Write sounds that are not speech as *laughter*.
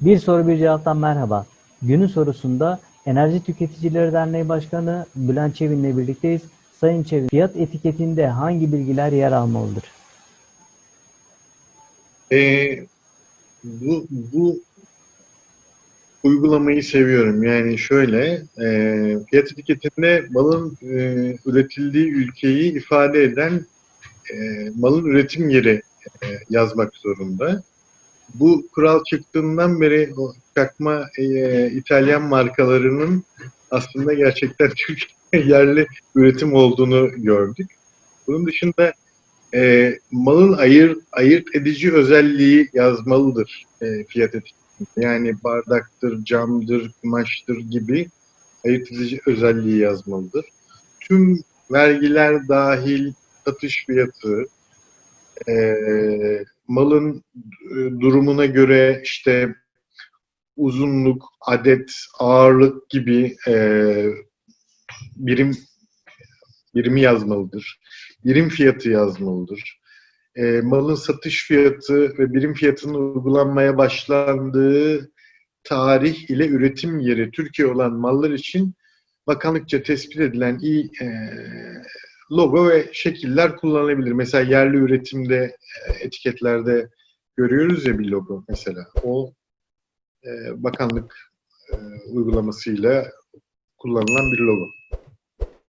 Bir soru bir cevaptan merhaba. Günün sorusunda Enerji Tüketicileri Derneği Başkanı Bülent Çevin'le birlikteyiz. Sayın Çevin, fiyat etiketinde hangi bilgiler yer almalıdır? Ee, bu, bu uygulamayı seviyorum. Yani şöyle, e, fiyat etiketinde malın e, üretildiği ülkeyi ifade eden e, malın üretim yeri e, yazmak zorunda. Bu kural çıktığından beri o çakma e, İtalyan markalarının aslında gerçekten *laughs* Türkiye yerli üretim olduğunu gördük. Bunun dışında e, malın ayır, ayırt edici özelliği yazmalıdır e, fiyat etiketinde. Yani bardaktır, camdır, kumaştır gibi ayırt edici özelliği yazmalıdır. Tüm vergiler dahil satış fiyatı, e, malın e, durumuna göre işte uzunluk, adet, ağırlık gibi e, birim birimi yazmalıdır. Birim fiyatı yazmalıdır. E, malın satış fiyatı ve birim fiyatının uygulanmaya başlandığı tarih ile üretim yeri Türkiye olan mallar için bakanlıkça tespit edilen iyi e, logo ve şekiller kullanılabilir. Mesela yerli üretimde e, etiketlerde görüyoruz ya bir logo mesela. O e, bakanlık e, uygulamasıyla kullanılan bir logo.